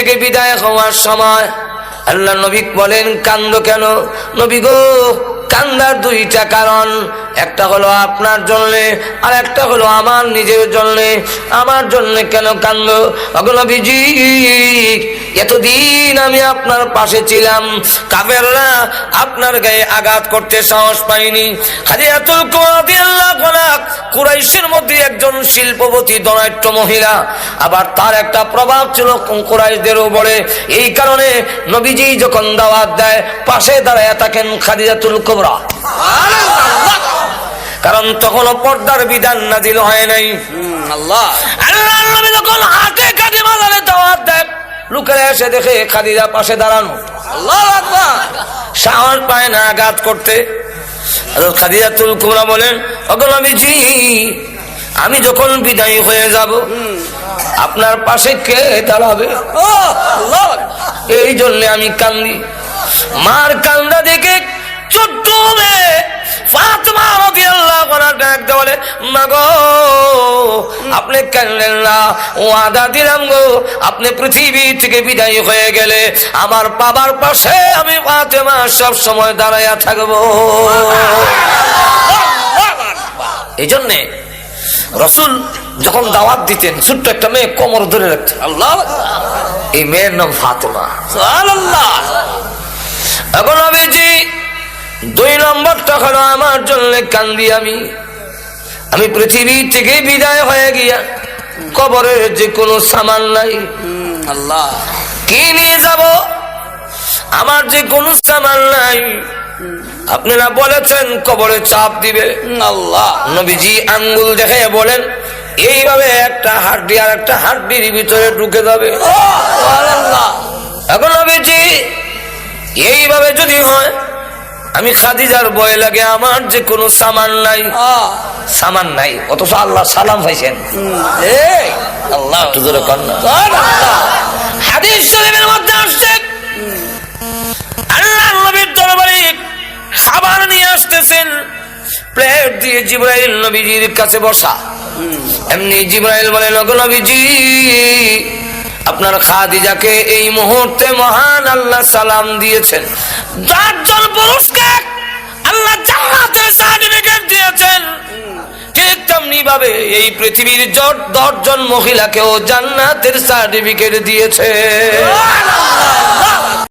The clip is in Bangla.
থেকে বিদায় হওয়ার সময় আল্লাহ নবী বলেন, কান্দ কেন? নবী গো, কান্দার দুইটা কারণ। একটা হলো আপনার জন্যে, আর একটা হলো আমার নিজের জন্যে। আমার জন্যে কেন কান্দ? অগনবীজি এতদিন আমি আপনার পাশে ছিলাম। কাবেররা আপনার গায়ে আঘাত করতে সাহস পাইনি হাদিয়াতুল কুরাইশের মধ্যে একজন শিল্পপতি দনাট্য মহিলা। আবার তার একটা প্রভাব ছিল কুরাইশদের উপরে এই কারণে নবীজি যখন দাওয়াত দেয় পাশে দাঁড়ায় থাকেন খাদিজাতুল কুবরা। কারণ তখনও পর্দার বিধান নাজিল হয় নাই। আল্লাহ। আল্লাহর নবী যখন হাতে লোকেরা এসে দেখে খাদিজা পাশে দাঁড়ানো। আল্লাহ সাহস পায় না আঘাত করতে। হযরত খাদিজাতুল কুবরা বলেন অগনবীজি আমি যখন বিদায়ী হয়ে যাব আপনার পাশে কে দাঁড়াবে? এই জন্য আমি কান্দি। মার কান্দা দেখে ছোট্ট মেয়ে ফাতেমা রাদিয়াল্লাহু আনহা ডাক দিয়ে বলে মা গো আপনি কানলেন না? ও আদা দিলাম গো। আপনি পৃথিবী থেকে বিদায় হয়ে গেলে আমার বাবার পাশে আমি ফাতেমা সব সময় দাঁড়াইয়া থাকব। এই জন্যে রসুল যখন দাওয়াত দিতেন ছোট্ট একটা মেয়ে কোমর ধরে রাখতেন। আল্লাহ। এই মেয়ের নাম ফাতেমা। সুবহানাল্লাহ। এখন আবিজি দুই নম্বরটা হলো আমার জন্য কান্দি আমি। আমি পৃথিবী থেকে বিদায় হয়ে গিয়া কবরের যে কোনো সামান নাই। আল্লাহ। কি নিয়ে যাব? আমার যে কোনো সামান নাই। আপনারা বলেছেন কবরে চাপ দিবে। আল্লাহ। নবীজি আঙ্গুল দেখে বলেন এইভাবে একটা হাড্ডি আর একটা হাড্ডির ভিতরে ঢুকে যাবে। এখন নবীজি এইভাবে যদি হয় আমি খাদিজার বয় লাগে আমার যে কোনো সামান নাই। সামান নাই অথচ আল্লাহ সালাম পাইছেন। আল্লাহ হাদিস শরীফের মধ্যে আসছে। আল্লাহ নবীর দরবারে খাবার নিয়ে আসতেছেন। প্লেট দিয়ে জিব্রাইল নবীজির কাছে বসা। এমনি জিব্রাইল নবীজি আপনার খাদিজাকে এই মুহূর্তে মহান আল্লাহ সালাম দিয়েছেন। চারজন পুরুষকে আল্লাহ জান্নাতের সার্টিফিকেট দিয়েছেন। ঠিক তেমনি ভাবে এই পৃথিবীর জট দশজন মহিলাকেও জান্নাতের সার্টিফিকেট দিয়েছে।